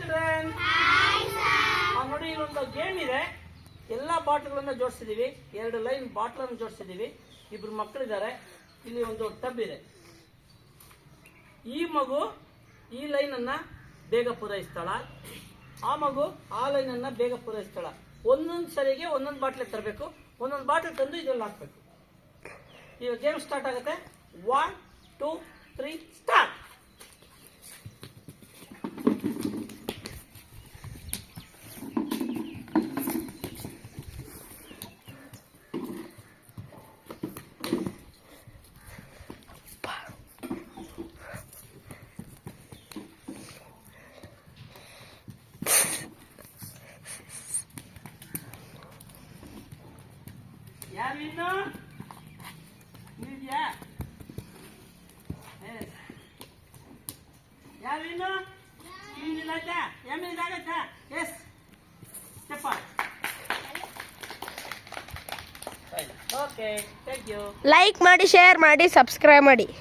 Children ನೋಡಿ, ಇಲ್ಲೊಂದು game ಇದೆ. ಎಲ್ಲ ಬಾಟ್ಲ್ಗಳನ್ನ ಜೋಡಿಸಿದೀವಿ ಎರಡು ಲೈನ್ ಬಾಟ್ಲನ್ನು ಜೋಡಿಸಿದೀವಿ ಇಬ್ರು ಮಕ್ಕಳಿದ್ದಾರೆ. ಇಲ್ಲಿ ಒಂದು ಟಬ್ ಇದೆ. ಈ ಮಗು ಈ ಲೈನನ್ನು ಬೇಗ ಪೂರೈಸ್ತಾಳ. ಆ ಮಗು ಆ ಲೈನನ್ನು ಬೇಗ ಪೂರೈಸ್ತಾಳ. ಒಂದೊಂದು ಸರಿಗೆ ಒಂದೊಂದು ಬಾಟ್ಲಿ ತರಬೇಕು. ಒಂದೊಂದು ಬಾಟ್ಲಿ ತಂದು ಇದ್ರಲ್ಲಿ ಹಾಕ್ಬೇಕು. ಈಗ ಗೇಮ್ ಸ್ಟಾರ್ಟ್ ಆಗುತ್ತೆ. One two three start ಯಾರು ಇನ್ನು ಇದೆಯಾ ಯಾರು ಇನ್ನು ಹಿಂದಿಲ್ಲ ಆಯ್ತಾ M ಇದಾಗತ್ತಾ S step okay thank you like ಮಾಡಿ ಶೇರ್ ಮಾಡಿ ಸಬ್ಸ್ಕ್ರೈಬ್ ಮಾಡಿ